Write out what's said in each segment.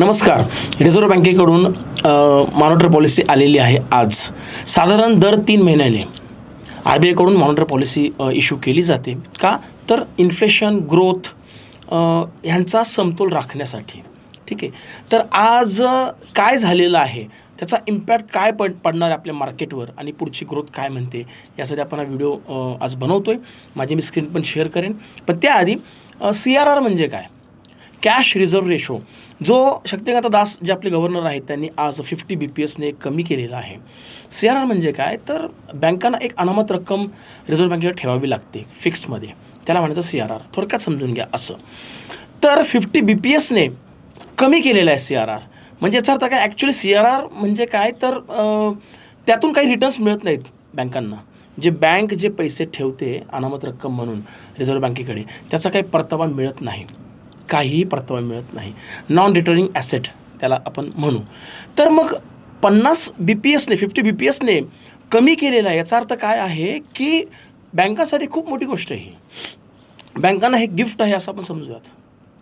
नमस्कार. रिझर्व्ह बँकेकडून monetary policy आलेली आहे आज. साधारण दर तीन महिन्याने आर बी आयकडून मॉनिटरी पॉलिसी इश्यू केली जाते. का? तर इन्फ्लेशन ग्रोथ ह्यांचा समतोल राखण्यासाठी. ठीक आहे? तर आज काय झालेलं आहे? त्याचा इम्पॅक्ट काय पड पडणार आहे आपल्या मार्केटवर? आणि पुढची ग्रोथ काय म्हणते? यासाठी आपण हा व्हिडिओ आज बनवतो आहे माझी मी स्क्रीन पण शेअर करेन. पण त्याआधी सी आर आर म्हणजे काय? कॅश रिझर्व्ह रेशो जो शक्तिकांत दास जे आपले गव्हर्नर आहेत त्यांनी आज फिफ्टी बी पी एसने कमी केलेला आहे. सी आर आर म्हणजे काय? तर बँकांना एक अनामत रक्कम रिझर्व्ह बँकेला ठेवावी लागते फिक्समध्ये त्याला म्हणायचं सी आर आर थोडक्यात समजून घ्या असं. तर फिफ्टी बी पी एसने कमी केलेलं आहे सी आर आर म्हणजे याचा अर्थ काय? ॲक्च्युली सी आर आर म्हणजे काय? तर त्यातून काही रिटर्न्स मिळत नाहीत बँकांना. जे बँक जे पैसे ठेवते अनामत रक्कम म्हणून रिझर्व्ह बँकेकडे त्याचा काही परतावा मिळत नाही. काहीही परतावा मिळत नाही. नॉन रिटर्निंग ॲसेट त्याला आपण म्हणू. तर मग पन्नास बी पी एसने फिफ्टी बी पी एसने कमी केलेला आहे. याचा अर्थ काय आहे की बँकासाठी खूप मोठी गोष्ट आहे ही. बँकांना हे गिफ्ट आहे असं आपण समजूयात.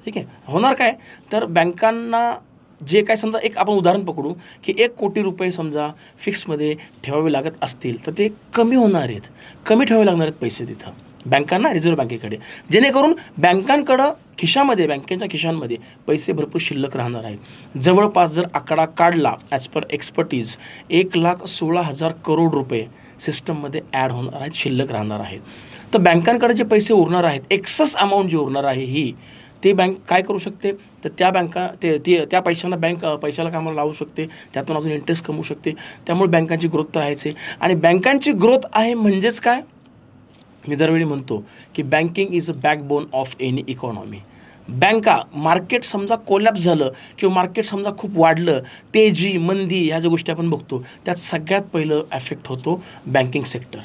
ठीक आहे? होणार काय? तर बँकांना जे काय समजा एक आपण उदाहरण पकडू की एक कोटी रुपये समजा फिक्समध्ये ठेवावे लागत असतील तर ते कमी होणार आहेत. कमी ठेवावे लागणार आहेत पैसे तिथं. बँकांना रिझर्व्ह बँकेकडे. जेणेकरून बँकांकडं खिशामध्ये बँकेच्या खिशांमध्ये पैसे भरपूर शिल्लक राहणार आहे जवळपास जर आकडा काढला ॲज पर एक्सपर्टीज एक लाख सोळा हजार करोड रुपये सिस्टममध्ये ॲड होणार आहेत शिल्लक राहणार आहेत. तर बँकांकडे जे पैसे उरणार आहेत एक्सेस अमाऊंट जी उरणार आहे ही ते बँक काय करू शकते? तर त्या बँका ते ते त्या पैशांना बँक पैशाला कामाला लावू शकते? त्यातून अजून इंटरेस्ट कमवू शकते. त्यामुळे बँकांची ग्रोथ तर आहेच आहे. आणि बँकांची ग्रोथ आहे म्हणजेच काय? मी दरवेळी म्हणतो की banking is a backbone of any economy बँका मार्केट समजा कोलॅप्स झालं किंवा मार्केट समजा खूप वाढलं तेजी मंदी ह्या ज्या गोष्टी आपण बघतो त्यात सगळ्यात पहिलं ॲफेक्ट होतो बँकिंग सेक्टर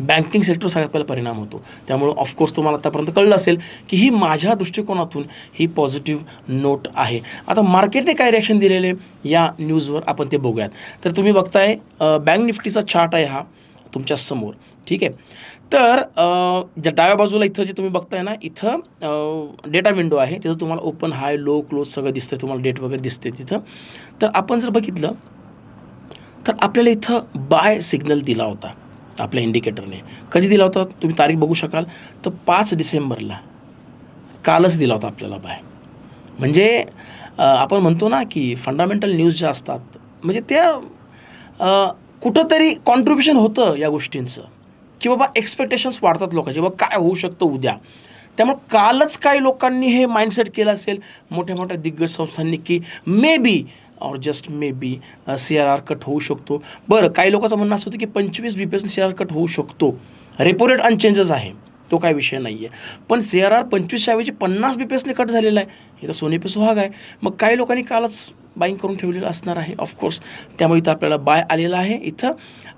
बँकिंग सेक्टर सगळ्यात पहिला परिणाम होतो. त्यामुळे ऑफकोर्स तुम्हाला आतापर्यंत कळलं असेल की ही माझ्या दृष्टिकोनातून ही पॉझिटिव्ह नोट आहे. आता मार्केटने काय रिॲक्शन दिलेले? या न्यूजवर आपण ते बघूयात. तर तुम्ही बघताय बँक निफ्टीचा चार्ट आहे हा. तुमच्यासमोर. ठीक आहे? तर ज्या डाव्या बाजूला इथं जे तुम्ही बघताय ना इथं डेटा विंडो आहे. तिथं तुम्हाला ओपन हाय लो क्लोज सगळं दिसतं तुम्हाला डेट वगैरे दिसते तिथं. तर आपण जर बघितलं तर आपल्याला इथं बाय सिग्नल दिला होता आपल्या इंडिकेटरने कधी दिला होता? तुम्ही तारीख बघू शकाल. तर पाच डिसेंबरला कालच दिला होता आपल्याला बाय म्हणजे आपण म्हणतो ना की फंडामेंटल न्यूज ज्या असतात म्हणजे त्या कुठंतरी कॉन्ट्रीब्युशन होतं या गोष्टींचं. की बाबा एक्सपेक्टेशन्स वाढतात लोकांचे. बाबा काय होऊ शकतं उद्या? त्यामुळे कालच काही लोकांनी हे माइंडसेट केलं असेल. मोठ्या मोठ्या दिग्गज संस्थांनी की maybe or just maybe C R R cut होऊ शकतो. बरं काही लोकांचं म्हणणं असं होतं की पंचवीस B P S C R cut होऊ शकतो. रेपो रेट अनचेंजेस आहे. तो काय विषय नाही आहे पण सी आर आर पंचवीसशे ऐवजी पन्नास बी पी एसने कट झालेला आहे. हे तर सोने पे सुहाग आहे. मग काही लोकांनी कालच बाईंग करून ठेवलेलं असणार आहे ऑफकोर्स त्यामुळे इथं आपल्याला बाय आलेला आहे इथं.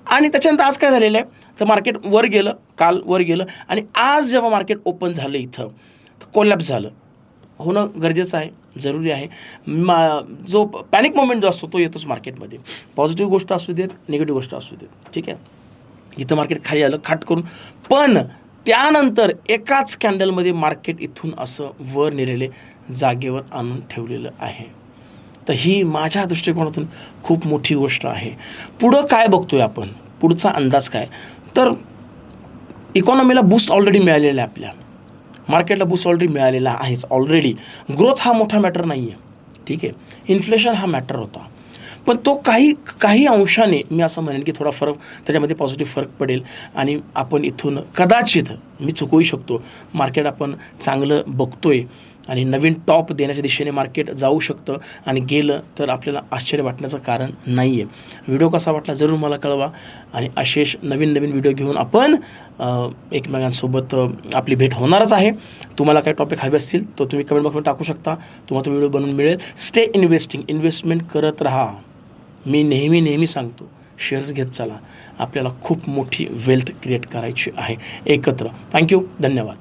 आणि त्याच्यानंतर आज काय झालेलं आहे? तर मार्केट वर गेलं काल वर गेलं. आणि आज जेव्हा मार्केट ओपन झालं इथं तर कोलॅप्स झालं. होणं गरजेचं आहे जरुरी आहे. मा जो पॅनिक मोमेंट जो असतो तो येतोच मार्केटमध्ये पॉझिटिव्ह गोष्ट असू देत निगेटिव्ह गोष्ट असू देत. ठीक आहे? इथं मार्केट खाली आलं खाट करून. पण त्यानंतर एकाच कॅन्डलमध्ये मार्केट इथून असं वर नेलेले जागेवर आणून ठेवलेलं आहे. तर ही माझ्या दृष्टिकोनातून खूप मोठी गोष्ट आहे. पुढं काय बघतोय आपण? पुढचा अंदाज काय? तर इकॉनॉमीला बूस्ट ऑलरेडी मिळालेला आहे आपल्या. मार्केटला बूस्ट ऑलरेडी मिळालेला आहेच ऑलरेडी ग्रोथ हा मोठा मॅटर नाही आहे ठीक आहे? इन्फ्लेशन हा मॅटर होता. पण तो काही काही अंशाने मी असं म्हणेन की थोडा फरक त्याच्यामध्ये पॉझिटिव्ह फरक पडेल. आणि आपण इथून कदाचित मी चुकवू शकतो. मार्केट आपण चांगलं बघतोय आणि नवीन टॉप देण्याच्या दिशेने मार्केट जाऊ शकतं आणि गेलं तर आपल्याला आश्चर्य वाटण्याचं कारण नाही आहे व्हिडिओ कसा वाटला जरूर मला कळवा. आणि अशेष नवीन नवीन व्हिडिओ घेऊन आपण एकमेकांसोबत आपली भेट होणारच आहे. तुम्हाला काही टॉपिक हवे असतील तर तुम्ही कमेंट बॉक्समध्ये टाकू शकता. तुम्हाला तो व्हिडिओ बनवून मिळेल. स्टे इन्व्हेस्टिंग इन्व्हेस्टमेंट करत राहा. मी नेहमी नेहमी सांगतो शेअर्स घेत चला. आपल्याला खूप मोठी वेल्थ क्रिएट करायची आहे. एकत्र. थँक्यू धन्यवाद.